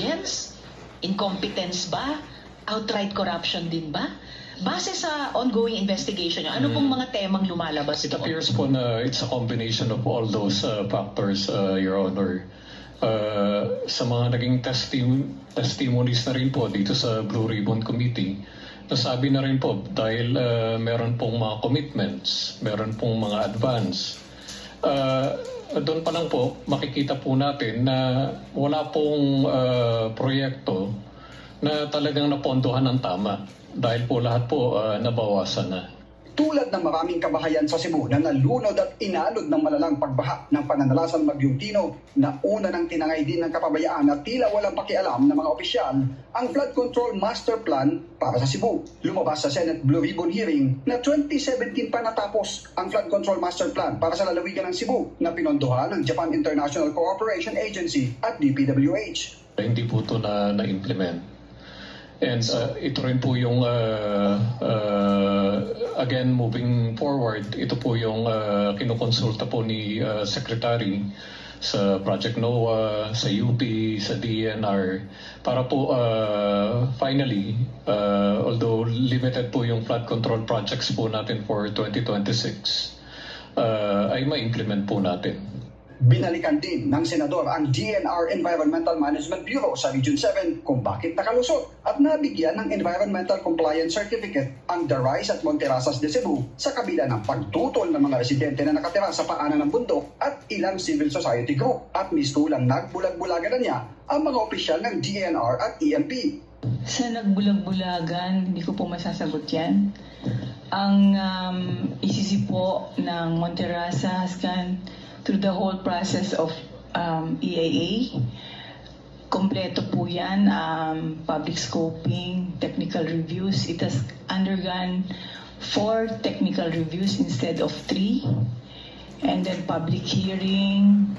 negligence? Incompetence ba? Outright corruption din ba? Base sa ongoing investigation nyo, ano pong mga temang lumalabas It doon? appears po na it's a combination of all those uh, factors, uh, Your Honor. Uh, sa mga naging testim- testimonies na rin po dito sa Blue Ribbon Committee, nasabi na rin po dahil uh, meron pong mga commitments, meron pong mga advance. Uh, doon pa lang po, makikita po natin na wala pong uh, proyekto na talagang napondohan ng tama dahil po lahat po uh, nabawasan na. Tulad ng maraming kabahayan sa Cebu na nalunod at inalod ng malalang pagbaha ng pananalasan Bagyong Tino na una ng tinangay din ng kapabayaan at tila walang pakialam ng mga opisyal ang Flood Control Master Plan para sa Cebu. Lumabas sa Senate Blue Ribbon hearing na 2017 pa natapos ang Flood Control Master Plan para sa lalawigan ng Cebu na pinondohan ng Japan International Cooperation Agency at DPWH. hindi po ito na, na-implement. And uh, ito rin po yung, uh, uh, again, moving forward, ito po yung uh, kinukonsulta po ni uh, Secretary sa Project NOAA, sa UP, sa DNR, para po uh, finally, uh, although limited po yung flood control projects po natin for 2026, uh, ay ma-implement po natin. Binalikan din ng Senador ang DNR Environmental Management Bureau sa Region 7 kung bakit nakalusot at nabigyan ng Environmental Compliance Certificate ang Darais at Monterasas de Cebu sa kabila ng pagtutol ng mga residente na nakatira sa paanan ng bundok at ilang civil society group at mistulang nagbulag-bulagan na niya ang mga opisyal ng DNR at EMP. Sa nagbulag-bulagan, hindi ko po masasagot yan. Ang um, isisi po ng Monterasa Hascan through the whole process of um, EAA, kompleto po yan, um, public scoping, technical reviews. It has undergone four technical reviews instead of three. And then public hearing,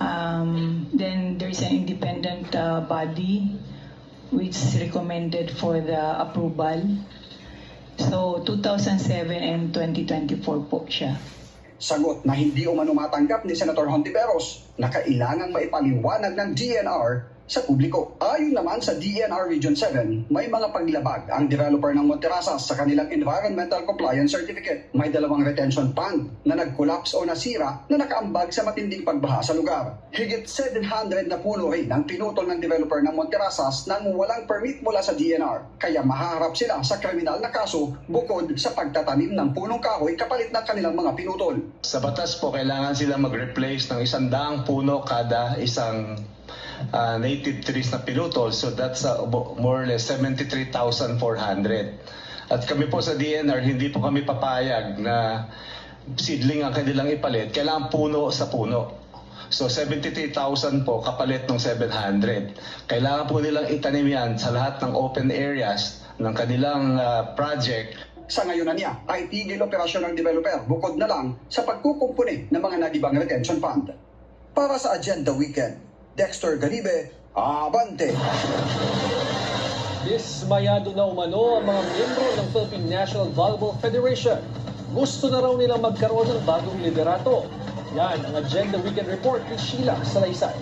um, then there's an independent uh, body which recommended for the approval. So 2007 and 2024 po siya. Sagot na hindi umano matanggap ni Senator Hontiveros na kailangang maipaliwanag ng DNR sa publiko. Ayon naman sa DNR Region 7, may mga paglabag ang developer ng Monterasas sa kanilang Environmental Compliance Certificate. May dalawang retention pond na nag-collapse o nasira na nakaambag sa matinding pagbaha sa lugar. Higit 700 na puno rin ang pinutol ng developer ng Monterasas nang walang permit mula sa DNR. Kaya mahaharap sila sa kriminal na kaso bukod sa pagtatanim ng punong kahoy kapalit ng kanilang mga pinutol. Sa batas po, kailangan sila mag-replace ng isang daang puno kada isang ah, native trees na pinutol. So that's mo- more or less 73,400. At kami po sa DNR, hindi po kami papayag na seedling ang kanilang ipalit. Kailangan puno sa puno. So 73,000 po kapalit ng 700. Kailangan po nilang itanim yan sa lahat ng open areas ng kanilang ah, project Sa ngayon na niya ay tigil operasyon ng developer bukod na lang sa pagkukumpuni ng mga nagibang retention fund. Para sa Agenda Weekend, Dexter Garibe, Abante! Dismayado na umano ang mga miyembro ng Philippine National Volleyball Federation. Gusto na raw nilang magkaroon ng bagong liderato. Yan ang Agenda Weekend Report ni Sheila Salaysay.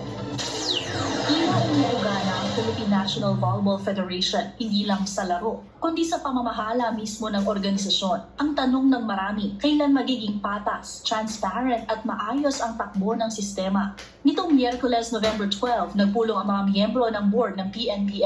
Inihugana ang Philippine National Volleyball Federation hindi lang sa laro, kundi sa pamamahala mismo ng organisasyon. Ang tanong ng marami, kailan magiging patas, transparent at maayos ang takbo ng sistema? Nitong Miyerkules November 12, nagpulong ang mga miyembro ng board ng PNBF